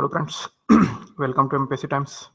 Hello friends, welcome to MPSC Times.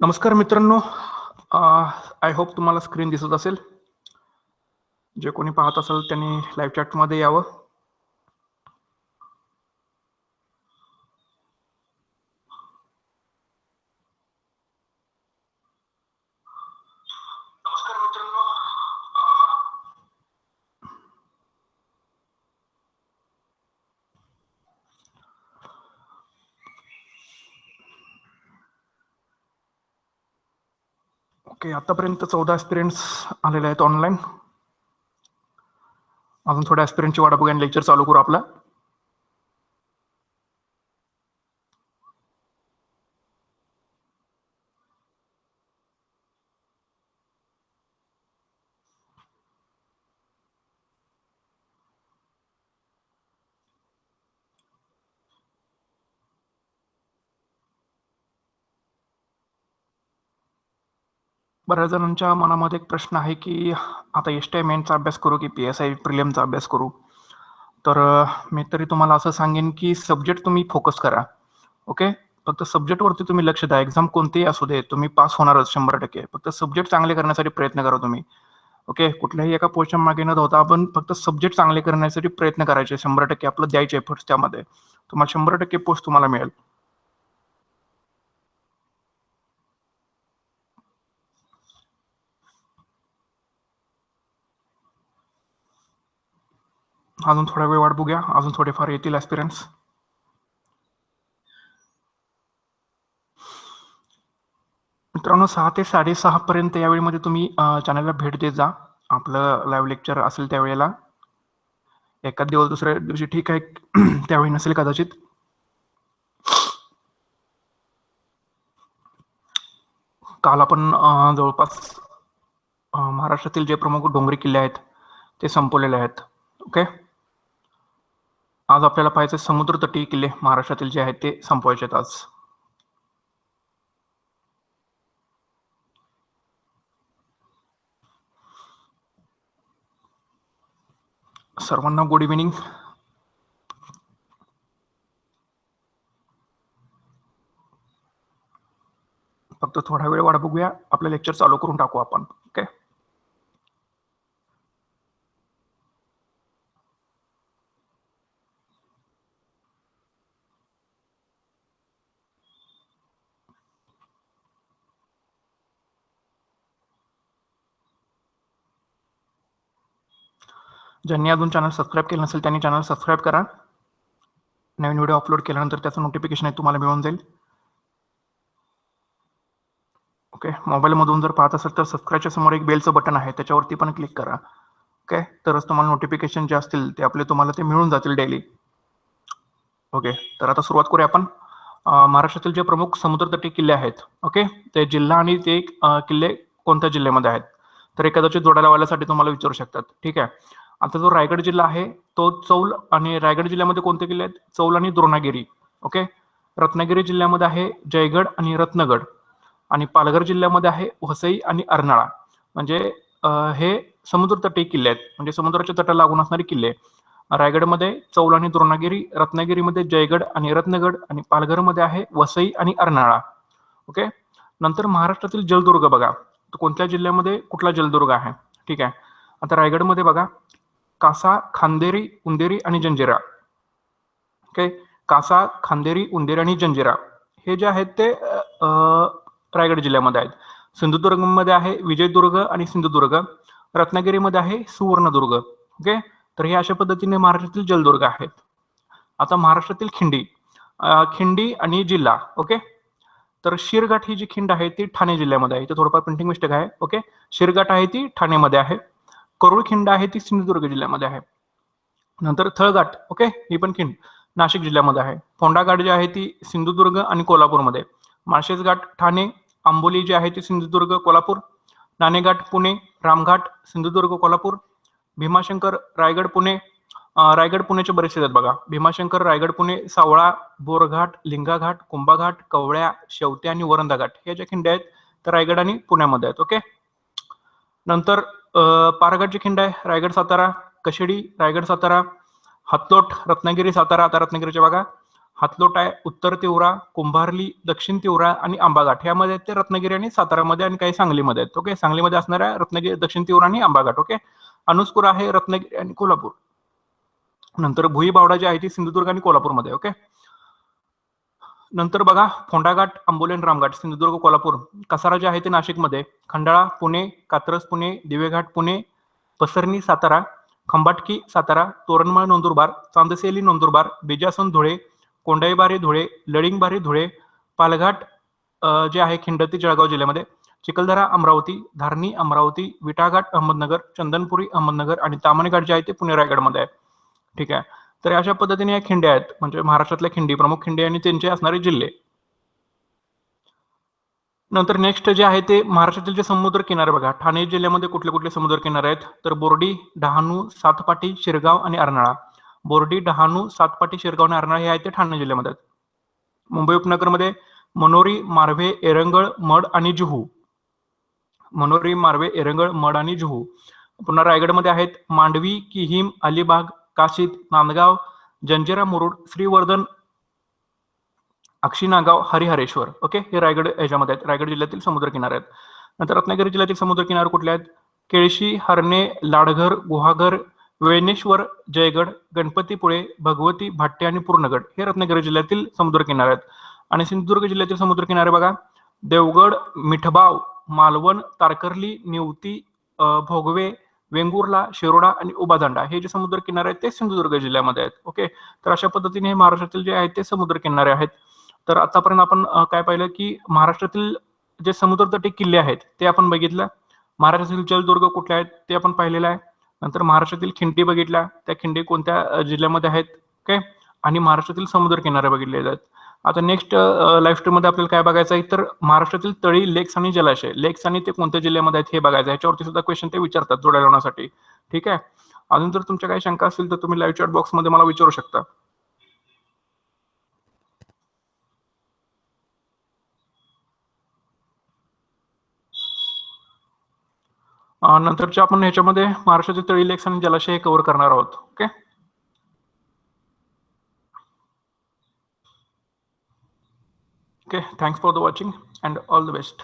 नमस्कार मित्रांनो. I hope तुम्हाला स्क्रीन दिसत असेल. जे कोणी पाहत असेल त्यांनी लाईव्ह चॅटमध्ये यावं नमस्कार मित्रांनो ओके आतापर्यंत चौदा एक्सपिरियन्स आलेले आहेत ऑनलाईन अजून थोड्या ॲस्पिरंटची वाट बघूया लेक्चर चालू करू आपला. बऱ्याच जणांच्या मनामध्ये एक प्रश्न आहे की आता एस टी आय मेनचा अभ्यास करू की पी एस आय प्रिलियमचा अभ्यास करू? तर मी तरी तुम्हाला असं सांगेन की सब्जेक्ट तुम्ही फोकस करा ओके? फक्त सब्जेक्टवरती तुम्ही लक्ष द्या. एक्झाम कोणतेही असू दे तुम्ही पास होणारच शंभर टक्के. फक्त सब्जेक्ट चांगले करण्यासाठी प्रयत्न करा तुम्ही ओके? कुठल्याही एका पोस्टच्या मागे न धावता आपण फक्त सब्जेक्ट चांगले करण्यासाठी प्रयत्न करायचे शंभर टक्के आपलं द्यायचे एफर्ट्स त्यामध्ये. तुम्हाला शंभर टक्के पोस्ट तुम्हाला मिळेल. अजून थोडा वेळ वाट बघूया. अजून थोडेफार येतील ॲस्पिरंट्स मित्रांनो सहा ते साडेसहा पर्यंत या वेळेमध्ये तुम्ही चॅनलला भेट देत जा. आपलं लाईव्ह लेक्चर असेल त्यावेळेला एकाच दिवस दुसऱ्या दिवशी ठीक आहे. त्यावेळी नसेल कदाचित. काल आपण जवळपास महाराष्ट्रातील जे प्रमुख डोंगरी किल्ले आहेत ते संपवलेले आहेत. ओके आज आपल्याला पाहायचं समुद्र तटीय किल्ले महाराष्ट्रातील जे आहेत ते संपवायचे आहेत आज. सर्वांना गुड इव्हिनिंग फक्त थोडा वेळ वाट बघूया. आपलं लेक्चर चालू करून टाकू आपण. ओके ज्यांनी अजून चॅनल सबस्क्राईब केलं नसेल त्यांनी चॅनल सबस्क्राईब करा. नवीन व्हिडिओ अपलोड केल्यानंतर त्याचं नोटिफिकेशन आहे तुम्हाला मिळून जाईल. ओके मोबाईलमधून जर पाहत असेल तर सबस्क्राईबच्या समोर एक बेलचं बटन आहे त्याच्यावरती पण क्लिक करा. ओके तरच तुम्हाला नोटिफिकेशन जे असतील ते आपले तुम्हाला ते मिळून जातील डेली ओके तर आता सुरुवात करूया आपण. महाराष्ट्रातील जे प्रमुख समुद्रतटी किल्ले आहेत ओके ते जिल्हा आणि ते किल्ले कोणत्या जिल्ह्यामध्ये आहेत? तर हे जोडा जोडायला लावण्यासाठी तुम्हाला विचारू शकतात. ठीक आहे? आता जो रायगड जिल्हा आहे तो चौल आणि रायगड जिल्ह्यामध्ये कोणते किल्ले आहेत? चौल आणि द्रोणागिरी. ओके रत्नागिरी जिल्ह्यामध्ये आहे जयगड आणि रत्नगड. आणि पालघर जिल्ह्यामध्ये आहे वसई आणि अर्नाळा. म्हणजे हे समुद्रतटी किल्ले आहेत. म्हणजे समुद्राच्या तटाला लागून असणारे किल्ले. रायगडमध्ये चौल आणि द्रोणागिरी रत्नागिरीमध्ये जयगड आणि रत्नगड आणि पालघरमध्ये आहे वसई आणि अर्नाळा. ओके नंतर महाराष्ट्रातील जलदुर्ग बघा. कोणत्या जिल्ह्यामध्ये कुठला जलदुर्ग आहे? ठीक आहे. आता रायगडमध्ये बघा. कासा खांदेरी उंदेरी आणि जंजिरा. ओके कासा खांदेरी उंदेरी आणि जंजिरा. हे जे आहेत ते रायगड जिल्ह्यामध्ये आहेत. सिंधुदुर्गमध्ये आहे विजयदुर्ग आणि सिंधुदुर्ग. रत्नागिरीमध्ये आहे सुवर्णदुर्ग. ओके तर हे अशा पद्धतीने महाराष्ट्रातील जलदुर्ग आहेत. आता महाराष्ट्रातील खिंडी खिंडी आणि जिल्हा. ओके तर शिरघाट ही जी खिंड आहे ती ठाणे जिल्ह्यामध्ये आहे. इथे थोडंफार प्रिंटिंग मिस्टेक आहे. ओके शिरघाट आहे ती ठाणेमध्ये आहे. करुळ खिंड आहे ती सिंधुदुर्ग जिल्ह्यामध्ये आहे. नंतर थळघाट ओके? ही पण खिंड नाशिक जिल्ह्यामध्ये आहे. फोंडाघाट जी आहे ती सिंधुदुर्ग आणि कोल्हापूरमध्ये. माळशेज घाट ठाणे आंबोली जी आहे ती सिंधुदुर्ग कोल्हापूर. नाणेघाट पुणे रामघाट सिंधुदुर्ग कोल्हापूर. भीमाशंकर रायगड पुणे. रायगड पुण्याचे बरेचसे आहेत बघा. भीमाशंकर रायगड पुणे सावळा बोरघाट लिंगाघाट कुंभाघाट कवळ्या शेवते आणि वरंदा घाट हे ज्या खिंड्या आहेत तर रायगड आणि पुण्यामध्ये आहेत ओके? नंतर पारगडची खिंड आहे रायगड सातारा कशेडी रायगड सातारा हातलोट रत्नागिरी सातारा आता रत्नागिरीच्या बघा. हातलोट आहे उत्तर तिवरा कुंभारली दक्षिण तिवरा आणि आंबाघाट. यामध्ये आहेत ते रत्नागिरी आणि सातारामध्ये आणि काही सांगलीमध्ये आहेत ओके? सांगलीमध्ये असणाऱ्या रत्नागिरी दक्षिण तिवरा आणि आंबाघाट ओके? अनुस्कुर आहे रत्नागिरी आणि कोल्हापूर. नंतर भुई बावडा जी आहे ती सिंधुदुर्ग आणि कोल्हापूरमध्ये ओके? नंतर बघा फोंडाघाट आंबोलेन रामघाट सिंधुदुर्ग कोल्हापूर कसारा जे आहे ते नाशिकमध्ये खंडाळा पुणे कात्रज पुणे दिवेघाट पुणे पसरणी सातारा खंबाटकी सातारा तोरणमाळ नंदुरबार चांदसेली नंदुरबार बेजासन धुळे कोंडाईबारी धुळे लडिंगबारी धुळे पालघाट जे आहे खिंडती जळगाव जिल्ह्यामध्ये चिखलदरा अमरावती धारणी अमरावती विटाघाट अहमदनगर चंदनपुरी अहमदनगर आणि तामणघाट जे आहे ते पुणे रायगडमध्ये आहे. ठीक आहे. तर अशा पद्धतीने या खिंड्या आहेत. म्हणजे महाराष्ट्रातल्या खिंडी प्रमुख खिंडी आणि त्यांचे असणारे जिल्हे. नंतर नेक्स्ट जे आहे ते महाराष्ट्रातील जे समुद्र किनारे बघा. ठाणे जिल्ह्यामध्ये कुठले कुठले समुद्र किनारे आहेत? तर बोर्डी डहाणू सातपाटी शिरगाव आणि अर्नाळा. बोर्डी डहाणू सातपाटी शिरगाव आणि अर्नाळा हे आहेत ते ठाणे जिल्ह्यामध्ये. मुंबई उपनगरमध्ये मनोरी मार्वे एरंगळ मड आणि जुहू. मनोरी मार्वे एरंगळ मड आणि जुहू. पुन्हा रायगडमध्ये आहेत मांडवी किहीम अलिबाग काशीद नांदगाव जंजिरा मुरुड श्रीवर्धन अक्षिनागाव हरिहरेश्वर. ओके हे रायगड याच्यामध्ये आहेत. रायगड जिल्ह्यातील समुद्र किनारे आहेत. नंतर रत्नागिरी जिल्ह्यातील समुद्र किनारे कुठले आहेत? केळशी हरणे लाडघर गुहागर वेणेश्वर जयगड गणपतीपुळे भगवती भाट्टे आणि पूर्णगड हे रत्नागिरी जिल्ह्यातील समुद्र किनारे आहेत. आणि सिंधुदुर्ग जिल्ह्यातील समुद्र किनारे बघा. देवगड मिठबाव मालवण तारकर्ली निवती भोगवे वेंगुर्ला शिरोडा आणि उबादांडा हे जे समुद्र किनारे आहेत ते सिंधुदुर्ग जिल्ह्यामध्ये आहेत. ओके तर अशा पद्धतीने हे महाराष्ट्रातील जे आहेत ते समुद्र किनारे आहेत. तर आतापर्यंत आपण काय पाहिलं की महाराष्ट्रातील जे समुद्रतटी किल्ले आहेत ते आपण बघितलं. महाराष्ट्रातील जलदुर्ग कुठले आहेत ते आपण पाहिलेलं आहे. नंतर महाराष्ट्रातील खिंडी बघितल्या. त्या खिंडी कोणत्या जिल्ह्यामध्ये आहेत? ओके आणि महाराष्ट्रातील समुद्र किनारे बघितले आहेत. आता नेक्स्ट लाईफमध्ये आपल्याला काय बघायचं आहे? तर महाराष्ट्रातील तळी लेक्स आणि जलाशय. लेक्स आणि ते कोणत्या जिल्ह्यामध्ये आहेत हे बघायचं याच्यावरती ह्याच्यावरती सुद्धा क्वेश्चन ते विचारतात जोड्या लावण्यासाठी ठीक आहे? अजून जर तुमच्या काही शंका असतील तर तुम्ही लाईव्ह चॅट बॉक्समध्ये मला विचारू शकता. नंतरच्या आपण ह्याच्यामध्ये महाराष्ट्रातील तळी लेक्स आणि जलाशय हे कव्हर करणार आहोत. Okay Okay, thanks for the watching and all the best.